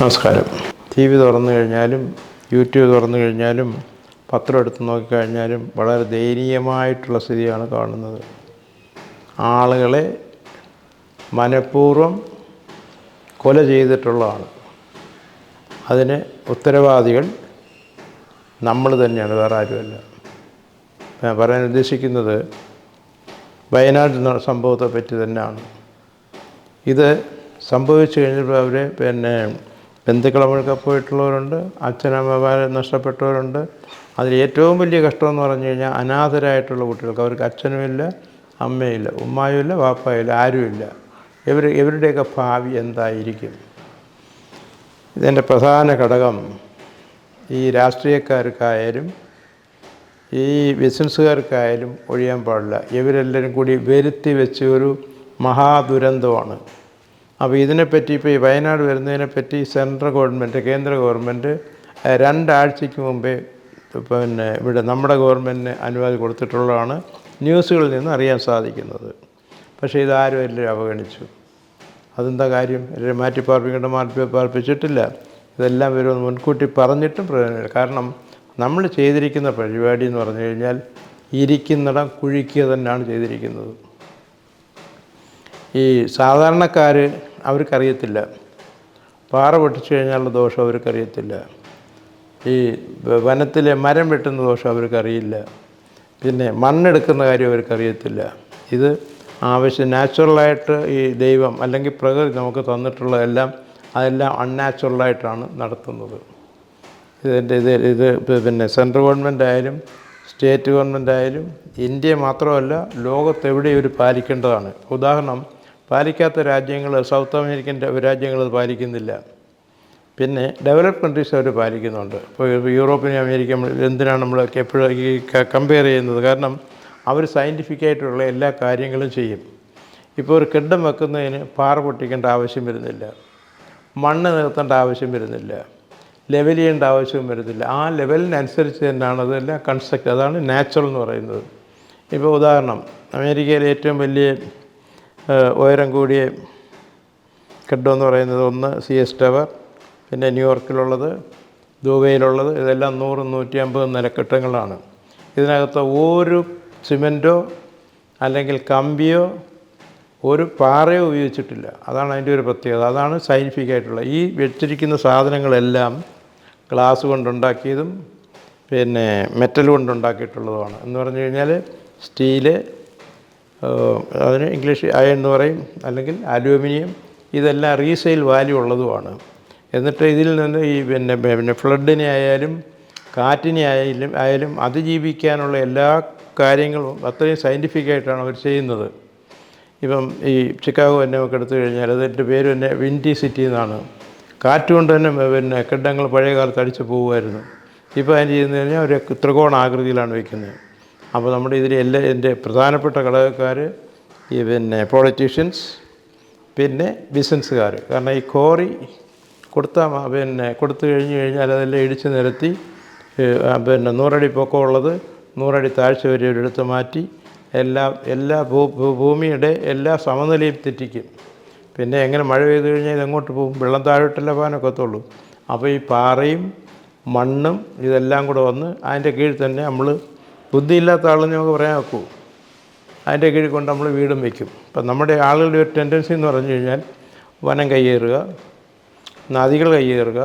നമസ്കാരം. T V തുറന്നു കഴിഞ്ഞാലും യൂട്യൂബ് തുറന്നു കഴിഞ്ഞാലും പത്രം എടുത്ത് നോക്കിക്കഴിഞ്ഞാലും വളരെ ദയനീയമായിട്ടുള്ള സ്ഥിതിയാണ് കാണുന്നത്. ആളുകളെ മനഃപൂർവം കൊല ചെയ്തിട്ടുള്ളതാണ് അതിന് ഉത്തരവാദികൾ നമ്മൾ തന്നെയാണ് വേറെ ആരുമല്ല. ഞാൻ പറയാൻ ഉദ്ദേശിക്കുന്നത് വയനാട് സംഭവത്തെ പറ്റി തന്നെയാണ്. ഇത് സംഭവിച്ചു കഴിഞ്ഞപ്പോൾ അവർ പിന്നെ ബന്ധുക്കളമൊക്കെ പോയിട്ടുള്ളവരുണ്ട് അച്ഛനമ്മമാരെ നഷ്ടപ്പെട്ടവരുണ്ട്. അതിൽ ഏറ്റവും വലിയ കഷ്ടമെന്ന് പറഞ്ഞു കഴിഞ്ഞാൽ അനാഥരായിട്ടുള്ള കുട്ടികൾക്ക് അവർക്ക് അച്ഛനുമില്ല അമ്മയില്ല ഉമ്മായുമില്ല വാപ്പായില്ല ആരുമില്ല. ഇവർ ഇവരുടെയൊക്കെ ഭാവി എന്തായിരിക്കും? ഇതിന്റെ പ്രധാന ഘടകം. ഈ രാഷ്ട്രീയക്കാർക്കായാലും ഈ ബിസിനസ്സുകാർക്കായാലും ഒഴിയാൻ പാടില്ല. ഇവരെല്ലാവരും കൂടി വരുത്തി വെച്ച ഒരു മഹാദുരന്തമാണ്. അപ്പോൾ ഇതിനെപ്പറ്റി ഇപ്പോൾ ഈ വയനാട് വരുന്നതിനെപ്പറ്റി സെൻട്രൽ ഗവൺമെന്റ് കേന്ദ്ര ഗവൺമെന്റ് രണ്ടാഴ്ചയ്ക്ക് മുമ്പേ പിന്നെ ഇവിടെ നമ്മുടെ ഗവൺമെന്റിന് അനുവാദം കൊടുത്തിട്ടുള്ളതാണ് ന്യൂസുകളിൽ നിന്ന് അറിയാൻ സാധിക്കുന്നത്. പക്ഷേ ഇതാരും എല്ലാവരും അവഗണിച്ചു. അതെന്താ കാര്യം? എല്ലാവരും മാറ്റി പാർപ്പിക്കേണ്ട മാറ്റി പാർപ്പിച്ചിട്ടില്ല. ഇതെല്ലാം വരുമെന്ന് മുൻകൂട്ടി പറഞ്ഞിട്ടും പ്രയോജനമില്ല. കാരണം നമ്മൾ ചെയ്തിരിക്കുന്ന പരിപാടി എന്ന് പറഞ്ഞു കഴിഞ്ഞാൽ ഇരിക്കുന്നിടം കുഴിക്കുക തന്നെയാണ് ചെയ്തിരിക്കുന്നത്. ഈ സാധാരണക്കാർ അവർക്കറിയത്തില്ല. പാറ പൊട്ടിച്ചു കഴിഞ്ഞാലുള്ള ദോഷം അവർക്കറിയത്തില്ല. ഈ വനത്തിലെ മരം വെട്ടുന്ന ദോഷം അവർക്കറിയില്ല. പിന്നെ മണ്ണെടുക്കുന്ന കാര്യം അവർക്കറിയത്തില്ല. ഇത് ആവശ്യം നാച്ചുറലായിട്ട് ഈ ദൈവം അല്ലെങ്കിൽ പ്രകൃതി നമുക്ക് തന്നിട്ടുള്ളതെല്ലാം അതെല്ലാം അൺനാച്ചുറലായിട്ടാണ് നടത്തുന്നത്. ഇതിന്റെ ഇത് ഇത് പിന്നെ സെൻട്രൽ ഗവൺമെന്റ് ആയാലും സ്റ്റേറ്റ് ഗവൺമെന്റ് ആയാലും ഇന്ത്യ മാത്രമല്ല ലോകത്തെവിടെയും ഇവർ പാലിക്കേണ്ടതാണ്. ഉദാഹരണം പാലിക്കാത്ത രാജ്യങ്ങൾ സൗത്ത് അമേരിക്കൻ രാജ്യങ്ങൾ അത് പാലിക്കുന്നില്ല. പിന്നെ ഡെവലപ്ഡ് കൺട്രീസ് അവർ പാലിക്കുന്നുണ്ട്. ഇപ്പോൾ യൂറോപ്പിനെ അമേരിക്ക എന്തിനാണ് നമ്മൾ എപ്പോഴും ഈ കമ്പയർ ചെയ്യുന്നത്? കാരണം അവർ സയന്റിഫിക്കായിട്ടുള്ള എല്ലാ കാര്യങ്ങളും ചെയ്യും. ഇപ്പോൾ ഒരു കെട്ടിടം വെക്കുന്നതിന് പാറ പൊട്ടിക്കേണ്ട ആവശ്യം വരുന്നില്ല. മണ്ണ് നിർത്തേണ്ട ആവശ്യം വരുന്നില്ല. ലെവൽ ചെയ്യേണ്ട ആവശ്യവും വരുന്നില്ല. ആ ലെവലിനനുസരിച്ച് തന്നെയാണ് അതെല്ലാം കൺസ്ട്രക്റ്റ് അതാണ് നാച്ചുറൽ എന്ന് പറയുന്നത്. ഇപ്പോൾ ഉദാഹരണം അമേരിക്കയിലെ ഏറ്റവും വലിയ ഉയരം കൂടിയ കെട്ടിടമെന്ന് പറയുന്നത് ഒന്ന് സി എസ് ടവർ പിന്നെ ന്യൂയോർക്കിലുള്ളത് ദുബൈയിലുള്ളത് ഇതെല്ലാം നൂറ് നൂറ്റി അമ്പത് നിലക്കെട്ടങ്ങളാണ് ഇതിനകത്ത് ഒരു സിമന്റോ അല്ലെങ്കിൽ കമ്പിയോ ഒരു പാറയോ ഉപയോഗിച്ചിട്ടില്ല. അതാണ് അതിന്റെ ഒരു പ്രത്യേകത. അതാണ് സയന്റിഫിക് ആയിട്ടുള്ള ഈ വെച്ചിരിക്കുന്ന സാധനങ്ങളെല്ലാം ഗ്ലാസ് കൊണ്ടുണ്ടാക്കിയതും പിന്നെ മെറ്റൽ കൊണ്ടുണ്ടാക്കിയിട്ടുള്ളതുമാണ്. എന്ന് പറഞ്ഞു കഴിഞ്ഞാൽ സ്റ്റീൽ അതിന് ഇംഗ്ലീഷ് അയൺ എന്ന് പറയും. അല്ലെങ്കിൽ അലൂമിനിയം. ഇതെല്ലാം റീസെയിൽ വാല്യൂ ഉള്ളതുമാണ്. എന്നിട്ട് ഇതിൽ നിന്ന് ഈ പിന്നെ പിന്നെ ഫ്ലഡിനെ ആയാലും കാറ്റിനെ ആയാലും ആയാലും അതിജീവിക്കാനുള്ള എല്ലാ കാര്യങ്ങളും അത്രയും സയന്റിഫിക്കായിട്ടാണ് അവർ ചെയ്യുന്നത്. ഇപ്പം ഈ ചിക്കാഗോ തന്നെ നമുക്ക് എടുത്തു കഴിഞ്ഞാൽ അതിന്റെ പേര് തന്നെ വിൻഡി സിറ്റി എന്നാണ്. കാറ്റ് കൊണ്ട് തന്നെ പിന്നെ കെട്ടിടങ്ങൾ പഴയ കാലത്ത് അടിച്ചു പോകുമായിരുന്നു ഇപ്പോൾ അതിന് ചെയ്യുന്നത് കഴിഞ്ഞാൽ ത്രികോണാകൃതിയിലാണ് വയ്ക്കുന്നത്. അപ്പോൾ നമ്മുടെ ഇതിൽ എല്ലാ എന്റെ പ്രധാനപ്പെട്ട ഘടകക്കാർ ഈ പിന്നെ പൊളിറ്റീഷ്യൻസ് പിന്നെ ബിസിനസ്സുകാർ കാരണം ഈ കോറി കൊടുത്താൽ പിന്നെ കൊടുത്തു കഴിഞ്ഞ് കഴിഞ്ഞാൽ അതെല്ലാം ഇടിച്ച് നിരത്തി പിന്നെ നൂറടി പൊക്കമുള്ളത് നൂറടി താഴ്ച വരെ എടുത്ത് മാറ്റി എല്ലാ എല്ലാ ഭൂ- ഭൂമിയുടെ എല്ലാ സമനിലയും തെറ്റിക്കും. പിന്നെ എങ്ങനെ മഴ പെയ്തു കഴിഞ്ഞാൽ ഇതെങ്ങോട്ട് പോകും? വെള്ളം താഴോട്ടല്ല പോകാനൊക്കത്തുള്ളൂ അപ്പോൾ ഈ പാറയും മണ്ണും ഇതെല്ലാം കൂടെ വന്ന് അതിന്റെ കീഴിൽ തന്നെ നമ്മൾ ബുദ്ധിയില്ലാത്ത ആളെന്ന് നമുക്ക് പറയാൻ ഒക്കൂ. അതിന്റെ കീഴിൽ കൊണ്ട് നമ്മൾ വീടും വയ്ക്കും അപ്പം നമ്മുടെ ആളുകളുടെ ഒരു ടെൻഡൻസി എന്ന് പറഞ്ഞു കഴിഞ്ഞാൽ വനം കയ്യേറുക നദികൾ കയ്യേറുക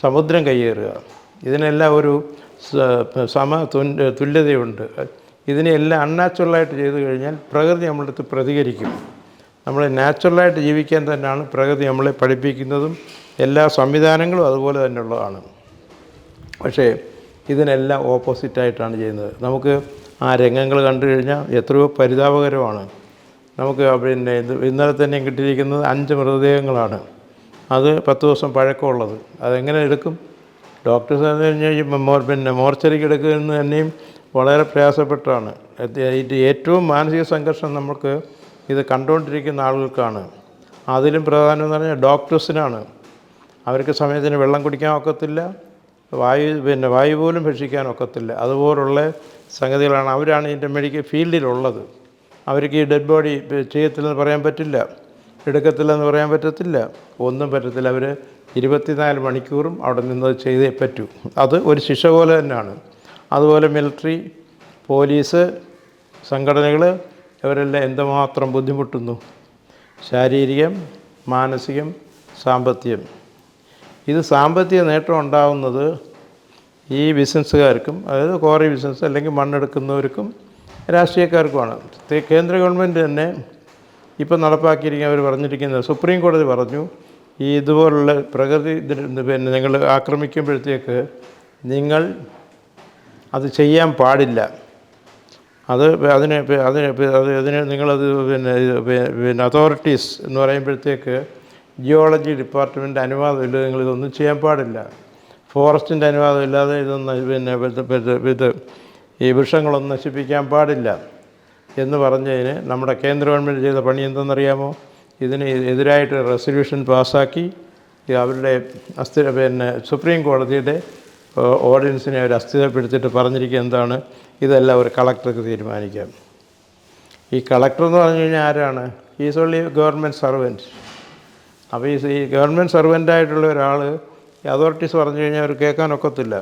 സമുദ്രം കയ്യേറുക. ഇതിനെല്ലാം ഒരു സമ തുല്യ തുല്യതയുണ്ട്. ഇതിനെല്ലാം അൺനാച്ചുറലായിട്ട് ചെയ്തു കഴിഞ്ഞാൽ പ്രകൃതി നമ്മളുടെ അടുത്ത് പ്രതികരിക്കും. നമ്മൾ നാച്ചുറലായിട്ട് ജീവിക്കാൻ തന്നെയാണ് പ്രകൃതി നമ്മളെ പഠിപ്പിക്കുന്നതും എല്ലാ സംവിധാനങ്ങളും അതുപോലെ തന്നെയുള്ളതാണ്. പക്ഷേ ഇതിനെല്ലാം ഓപ്പോസിറ്റായിട്ടാണ് ചെയ്യുന്നത്. നമുക്ക് ആ രംഗങ്ങൾ കണ്ടു കഴിഞ്ഞാൽ എത്രയോ പരിതാപകരമാണ്. നമുക്ക് പിന്നെ ഇത് ഇന്നലെ തന്നെ കിട്ടിയിരിക്കുന്നത് അഞ്ച് മൃതദേഹങ്ങളാണ്. അത് പത്ത് ദിവസം പഴക്കമുള്ളത്. അതെങ്ങനെ എടുക്കും? ഡോക്ടേഴ്സ് എന്ന് കഴിഞ്ഞാൽ പിന്നെ മോർച്ചറിക്ക് എടുക്കുന്നത് തന്നെയും വളരെ പ്രയാസപ്പെട്ടാണ്. ഏറ്റവും മാനസിക സംഘർഷം നമുക്ക് ഇത് കണ്ടുകൊണ്ടിരിക്കുന്ന ആളുകൾക്കാണ്. അതിലും പ്രധാനം എന്ന് പറഞ്ഞാൽ ഡോക്ടേഴ്സിനാണ് അവർക്ക് സമയത്തിന് വെള്ളം കുടിക്കാൻ ഒക്കത്തില്ല. വായു പിന്നെ വായു പോലും ഭക്ഷിക്കാൻ ഒക്കത്തില്ല. അതുപോലുള്ള സംഗതികളാണ് അവരാണ് ഇതിന്റെ മെഡിക്കൽ ഫീൽഡിലുള്ളത്. അവർക്ക് ഈ ഡെഡ് ബോഡി ചെയ്യത്തില്ലെന്ന് പറയാൻ പറ്റില്ല. എടുക്കത്തില്ലെന്ന് പറയാൻ പറ്റത്തില്ല. ഒന്നും പറ്റത്തില്ല. അവർ ഇരുപത്തിനാല് മണിക്കൂറും അവിടെ നിന്ന് അത് ചെയ്തേ പറ്റൂ. അത് ഒരു ശിക്ഷ പോലെ തന്നെയാണ്. അതുപോലെ മിലിറ്ററി പോലീസ് സംഘടനകൾ ഇവരെല്ലാം എന്തുമാത്രം ബുദ്ധിമുട്ടുന്നു? ശാരീരികം മാനസികം സാമ്പത്തികം. ഇത് സാമ്പത്തിക നേട്ടം ഉണ്ടാവുന്നത് ഈ ബിസിനസ്സുകാർക്കും അതായത് കോറി ബിസിനസ് അല്ലെങ്കിൽ മണ്ണെടുക്കുന്നവർക്കും രാഷ്ട്രീയക്കാർക്കുമാണ്. കേന്ദ്ര ഗവൺമെന്റ് തന്നെ ഇപ്പം നടപ്പാക്കിയിരിക്കുന്ന അവർ പറഞ്ഞിരിക്കുന്നത് സുപ്രീം കോടതി പറഞ്ഞു ഈ ഇതുപോലുള്ള പ്രകൃതി പിന്നെ നിങ്ങൾ ആക്രമിക്കുമ്പോഴത്തേക്ക് നിങ്ങൾ അത് ചെയ്യാൻ പാടില്ല. അത് അതിന് അതിന് അത് അതിന് നിങ്ങളത് പിന്നെ പിന്നെ അതോറിറ്റീസ് എന്ന് പറയുമ്പോഴത്തേക്ക് ജിയോളജി ഡിപ്പാർട്ട്മെന്റ് അനുവാദമില്ല നിങ്ങൾ ഇതൊന്നും ചെയ്യാൻ പാടില്ല. ഫോറസ്റ്റിന്റെ അനുവാദം ഇല്ലാതെ ഇതൊന്നും പിന്നെ ഇത് ഈ വൃക്ഷങ്ങളൊന്നും നശിപ്പിക്കാൻ പാടില്ല. എന്ന് പറഞ്ഞതിന് നമ്മുടെ കേന്ദ്ര ഗവൺമെന്റ് ചെയ്ത പണി എന്തെന്നറിയാമോ? ഇതിന് എതിരായിട്ട് റെസൊല്യൂഷൻ പാസ്സാക്കി. അവരുടെ അസ്ഥിര പിന്നെ സുപ്രീം കോടതിയുടെ ഓ- ഓർഡിനൻസിനെ അവർ അസ്ഥിരപ്പെടുത്തിയിട്ട് പറഞ്ഞിരിക്കുക എന്താണ്? ഇതെല്ലാം ഒരു കളക്ടർക്ക് തീരുമാനിക്കാം. ഈ കളക്ടർ എന്ന് പറഞ്ഞു കഴിഞ്ഞാൽ ആരാണ്? ഈസ് ഓൺലി ഗവൺമെന്റ് സർവന്റ് അപ്പോൾ ഈ ഗവൺമെന്റ് സർവന്റായിട്ടുള്ള ഒരാൾ ഈ അതോറിറ്റീസ് പറഞ്ഞു കഴിഞ്ഞാൽ അവർ കേൾക്കാൻ ഒക്കത്തില്ല.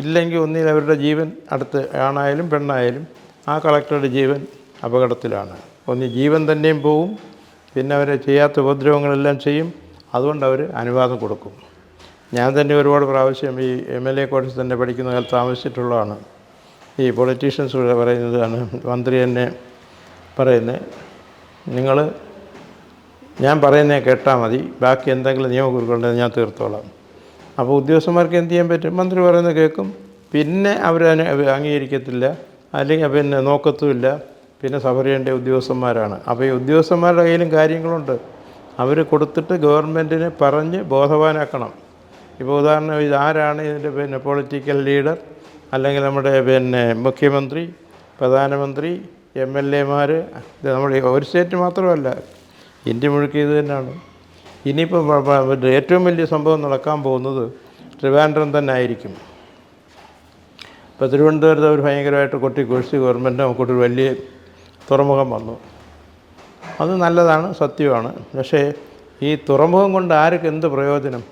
ഇല്ലെങ്കിൽ ഒന്നിൽ അവരുടെ ജീവൻ അടുത്ത് ആണായാലും പെണ്ണായാലും ആ കളക്ടറുടെ ജീവൻ അപകടത്തിലാണ്. ഒന്ന് ജീവൻ തന്നെയും പോവും പിന്നെ അവരെ ചെയ്യാത്ത ഉപദ്രവങ്ങളെല്ലാം ചെയ്യും അതുകൊണ്ട് അവർ അനുവാദം കൊടുക്കും. ഞാൻ തന്നെ ഒരുപാട് പ്രാവശ്യം ഈ എം എൽ എ കോഴ്സ് തന്നെ പഠിക്കുന്ന കാലത്ത് താമസിച്ചിട്ടുള്ളതാണ്. ഈ പൊളിറ്റീഷ്യൻസ് പറയുന്നതാണ് മന്ത്രി തന്നെ പറയുന്നത് നിങ്ങൾ ഞാൻ പറയുന്നത് കേട്ടാൽ മതി. ബാക്കി എന്തെങ്കിലും നിയമക്കുറികളുണ്ടെങ്കിൽ ഞാൻ തീർത്തോളാം. അപ്പോൾ ഉദ്യോഗസ്ഥന്മാർക്ക് എന്ത് ചെയ്യാൻ പറ്റും? മന്ത്രി പറയുന്നത് കേൾക്കും. പിന്നെ അവർ അംഗീകരിക്കത്തില്ല. അല്ലെങ്കിൽ പിന്നെ നോക്കത്തുമില്ല. പിന്നെ സഫറിയേണ്ട ഉദ്യോഗസ്ഥന്മാരാണ്. അപ്പോൾ ഈ ഉദ്യോഗസ്ഥന്മാരുടെ കയ്യിലും കാര്യങ്ങളുണ്ട്. അവർ കൊടുത്തിട്ട് ഗവൺമെന്റിനെ പറഞ്ഞ് ബോധവാനാക്കണം. ഇപ്പോൾ ഉദാഹരണം ഇതാരാണ് ഇതിന്റെ പിന്നെ പൊളിറ്റിക്കൽ ലീഡർ? അല്ലെങ്കിൽ നമ്മുടെ പിന്നെ മുഖ്യമന്ത്രി പ്രധാനമന്ത്രി എം എൽ എമാർ നമ്മുടെ ഒരു സ്റ്റേറ്റ് മാത്രമല്ല. ഇന്ത്യ മുഴുക്കി ഇത് തന്നെയാണ്. ഇനിയിപ്പോൾ ഏറ്റവും വലിയ സംഭവം നടക്കാൻ പോകുന്നത് ട്രിവാൻഡ്രം തന്നെ ആയിരിക്കും. ഇപ്പോൾ തിരുവനന്തപുരത്ത് അവർ ഭയങ്കരമായിട്ട് കൊട്ടി കുഴിച്ച് ഗവൺമെന്റ് നമുക്കൊരു വലിയ തുറമുഖം വന്നു. അത് നല്ലതാണ് സത്യമാണ്. പക്ഷേ ഈ തുറമുഖം കൊണ്ട് ആർക്ക് എന്ത് പ്രയോജനം?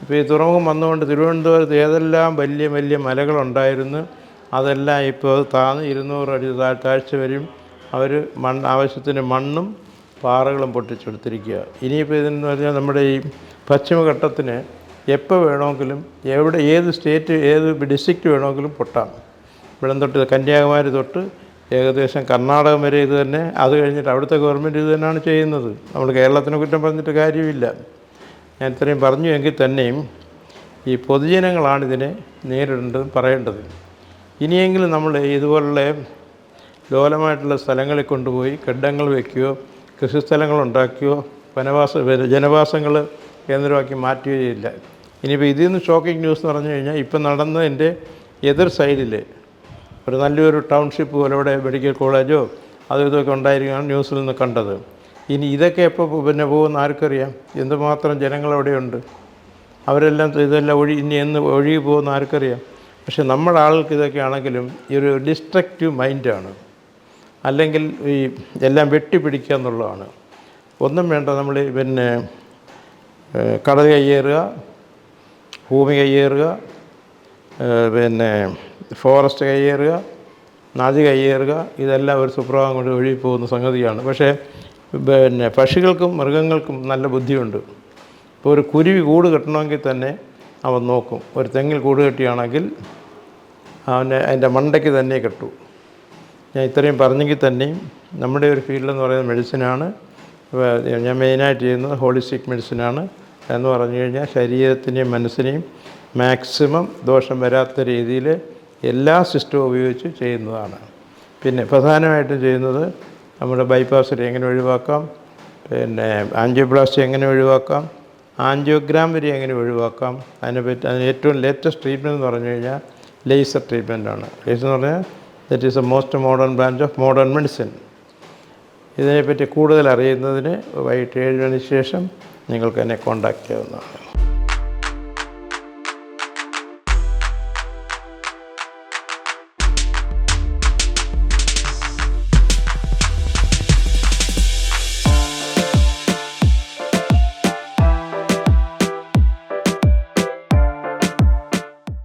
ഇപ്പോൾ ഈ തുറമുഖം വന്നുകൊണ്ട് തിരുവനന്തപുരത്ത് ഏതെല്ലാം വലിയ വലിയ മലകളുണ്ടായിരുന്നു അതെല്ലാം ഇപ്പോൾ താന്ന് ഇരുന്നൂറ് അടി താഴ്ച വരും അവർ മണ്ണ് ആവശ്യത്തിന് മണ്ണും പാറകളും പൊട്ടിച്ചെടുത്തിരിക്കുക. ഇനിയിപ്പോൾ ഇതെന്ന് പറഞ്ഞാൽ നമ്മുടെ ഈ പശ്ചിമഘട്ടത്തിന് എപ്പോൾ വേണമെങ്കിലും എവിടെ ഏത് സ്റ്റേറ്റ് ഏത് ഡിസ്ട്രിക്റ്റ് വേണമെങ്കിലും പൊട്ടാം. ഇവിടെ തൊട്ട് കന്യാകുമാരി തൊട്ട് ഏകദേശം കർണാടകം വരെ ഇത് തന്നെ. അത് കഴിഞ്ഞിട്ട് അവിടുത്തെ ഗവൺമെന്റ് ഇത് തന്നെയാണ് ചെയ്യുന്നത്. നമ്മൾ കേരളത്തിനെ കുറ്റം പറഞ്ഞിട്ട് കാര്യമില്ല. ഞാൻ ഇത്രയും പറഞ്ഞു എങ്കിൽ തന്നെയും ഈ പൊതുജനങ്ങളാണ് ഇതിനെ നേരിടേണ്ടത് പറയേണ്ടത്. ഇനിയെങ്കിലും നമ്മൾ ഇതുപോലുള്ള ലോലമായിട്ടുള്ള സ്ഥലങ്ങളിൽ കൊണ്ടുപോയി കെട്ടിടങ്ങൾ വയ്ക്കുകയോ കൃഷിസ്ഥലങ്ങൾ ഉണ്ടാക്കിയോ വനവാസ വന- ജനവാസങ്ങൾ കേന്ദ്രമാക്കി മാറ്റുകയോ ചെയ്യില്ല ഇനിയിപ്പോൾ ഇതിൽ നിന്ന് ഷോക്കിംഗ് ന്യൂസ് എന്ന് പറഞ്ഞു കഴിഞ്ഞാൽ ഇപ്പം നടന്നതിന്റെ എതിർ സൈഡിൽ ഒരു നല്ലൊരു ടൗൺഷിപ്പ് പോലെ ഇവിടെ മെഡിക്കൽ കോളേജോ അതും ഇതൊക്കെ ഉണ്ടായിരിക്കുകയാണ് ന്യൂസിൽ നിന്ന് കണ്ടത്. ഇനി ഇതൊക്കെ എപ്പോൾ പിന്നെ പോകുമെന്ന് ആർക്കറിയാം? എന്തുമാത്രം ജനങ്ങൾ അവിടെയുണ്ട്? അവരെല്ലാം ഇതെല്ലാം ഒഴി ഇനി എന്ന് ഒഴുകി പോകുമെന്ന് ആർക്കറിയാം? പക്ഷെ നമ്മുടെ ആൾക്ക് ഇതൊക്കെ ആണെങ്കിലും ഈ ഒരു ഡിസ്ട്രക്റ്റീവ് മൈൻഡാണ് അല്ലെങ്കിൽ ഈ എല്ലാം വെട്ടിപ്പിടിക്കുക എന്നുള്ളതാണ്. ഒന്നും വേണ്ട നമ്മൾ പിന്നെ കടൽ കയ്യേറുക ഭൂമി കയ്യേറുക പിന്നെ ഫോറസ്റ്റ് കയ്യേറുക നദി കയ്യേറുക ഇതെല്ലാം ഒരു സുപ്രഭാവം കൊണ്ട് ഒഴുകി പോകുന്ന സംഗതിയാണ്. പക്ഷേ പിന്നെ പക്ഷികൾക്കും മൃഗങ്ങൾക്കും നല്ല ബുദ്ധിയുണ്ട്. ഇപ്പോൾ ഒരു കുരുവി കൂട് കെട്ടണമെങ്കിൽ തന്നെ അവൻ നോക്കും. ഒരു തെങ്ങിൽ കൂട് കെട്ടിയാണെങ്കിൽ അവനെ അതിന്റെ മണ്ടയ്ക്ക് തന്നെ കെട്ടു. ഞാൻ ഇത്രയും പറഞ്ഞെങ്കിൽ തന്നെയും നമ്മുടെ ഒരു ഫീൽഡെന്ന് പറയുന്നത് മെഡിസിനാണ്. ഞാൻ മെയിനായിട്ട് ചെയ്യുന്നത് ഹോളിസ്റ്റിക് മെഡിസിനാണ്. എന്ന് പറഞ്ഞു കഴിഞ്ഞാൽ ശരീരത്തിനെയും മനസ്സിനെയും മാക്സിമം ദോഷം വരാത്ത രീതിയിൽ എല്ലാ സിസ്റ്റവും ഉപയോഗിച്ച് ചെയ്യുന്നതാണ്. പിന്നെ പ്രധാനമായിട്ടും ചെയ്യുന്നത് നമ്മുടെ ബൈപ്പാസ് എങ്ങനെ ഒഴിവാക്കാം പിന്നെ ആൻജിയോപ്ലാസ്റ്റി എങ്ങനെ ഒഴിവാക്കാം ആൻജിയോഗ്രാം വരെ എങ്ങനെ ഒഴിവാക്കാം അതിനെ പറ്റി അതിന് ഏറ്റവും ലേറ്റസ്റ്റ് ട്രീറ്റ്മെന്റ് എന്ന് പറഞ്ഞു കഴിഞ്ഞാൽ ലേസർ ട്രീറ്റ്മെന്റാണ് ലേസർ എന്ന് പറഞ്ഞാൽ that is a most modern branch of modern medicine ഇതിനെപ്പറ്റി കൂടുതൽ അറിയുന്നതിന് വൈകിട്ട് ഏഴ് മണിക്ക് ശേഷം നിങ്ങൾക്ക് എന്നെ കോൺടാക്റ്റ് ചെയ്യാവുന്നതാണ്.